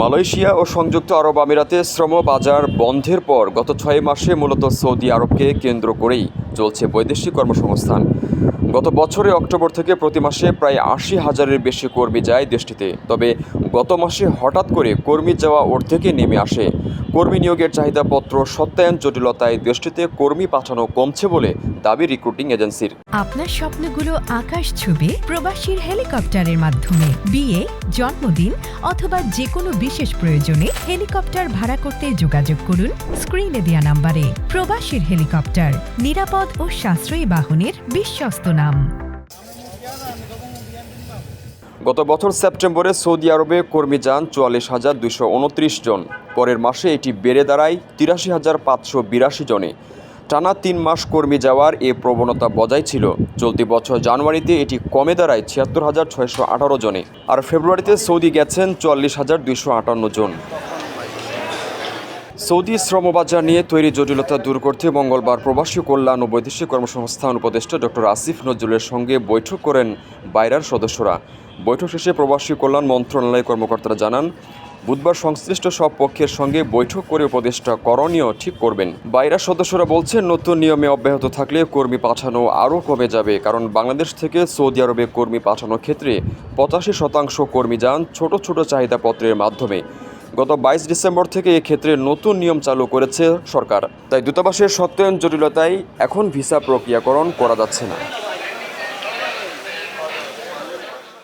Malaysia ও সংযুক্ত আরব আমিরাতে শ্রম বাজার বন্ধের পর গত ছয় মাসে মূলত সৌদি আরবকে কেন্দ্র করেই চলছে বৈদেশিক কর্মসংস্থান। গত বছরে অক্টোবর থেকে প্রতি মাসে প্রায় আশি হাজারের বেশি কর্মী যায় দেশটিতে। তবে গত মাসে হঠাৎ করে কর্মী যাওয়া অর্ধেকে নেমে আসে। কর্মী নিয়োগের চাহিদাপত্র সত্যায়ন জটিলতায় দেশটিতে কর্মী পাঠানো কমছে বলে দাবি রিক্রুটিং এজেন্সির। আপনার স্বপ্নগুলো আকাশ ছুবে প্রবাসীর হেলিকপ্টারের মাধ্যমে। বিয়ে, জন্মদিন অথবা যে কোনো বিশেষ প্রয়োজনে হেলিকপ্টার ভাড়া করতে যোগাযোগ করুন স্ক্রিনে দেওয়া নাম্বারে। প্রবাসীর হেলিকপ্টার, নিরাপদ ও সাশ্রয়ী বাহনের বিশ্বস্ত নাম। গত বছর সেপ্টেম্বরে সৌদি আরবে কর্মী যান চুয়াল্লিশ হাজার দুশো উনত্রিশ জন। পরের মাসে এটি বেড়ে দাঁড়ায় তিরাশি হাজার পাঁচশো বিরাশি জনে। টানা তিন মাস কর্মী যাওয়ার এ প্রবণতা বজায় ছিল। চলতি বছর জানুয়ারিতে এটি কমে দাঁড়ায় ছিয়াত্তর হাজার ছয়শো আঠারো জনে। আর ফেব্রুয়ারিতে সৌদি গেছেন চুয়াল্লিশ হাজার দুইশো আটান্ন জন। সৌদি শ্রমবাজার নিয়ে তৈরি জটিলতা দূর করতে মঙ্গলবার প্রবাসী কল্যাণ ও বৈদেশিক কর্মসংস্থান উপদেষ্টা ডক্টর আসিফ নজরুলের সঙ্গে বৈঠক করেন বাইরার সদস্যরা। বৈঠক শেষে প্রবাসী কল্যাণ মন্ত্রণালয়ের কর্মকর্তারা জানান, বুধবার সংশ্লিষ্ট সব পক্ষের সঙ্গে বৈঠক করে উপদেষ্টা করণীয় ঠিক করবেন। বাইরার সদস্যরা বলছেন, নতুন নিয়মে অব্যাহত থাকলে কর্মী পাঠানো আরও কমে যাবে, কারণ বাংলাদেশ থেকে সৌদি আরবে কর্মী পাঠানোর ক্ষেত্রে পঁচাশি শতাংশ কর্মী যান ছোট ছোট চাহিদাপত্রের মাধ্যমে। গত বাইশ ডিসেম্বর থেকে এক্ষেত্রে নতুন নিয়ম চালু করেছে সরকার। তাই দূতাবাসের সত্যায়ন জটিলতায় এখন ভিসা প্রক্রিয়াকরণ করা যাচ্ছে না।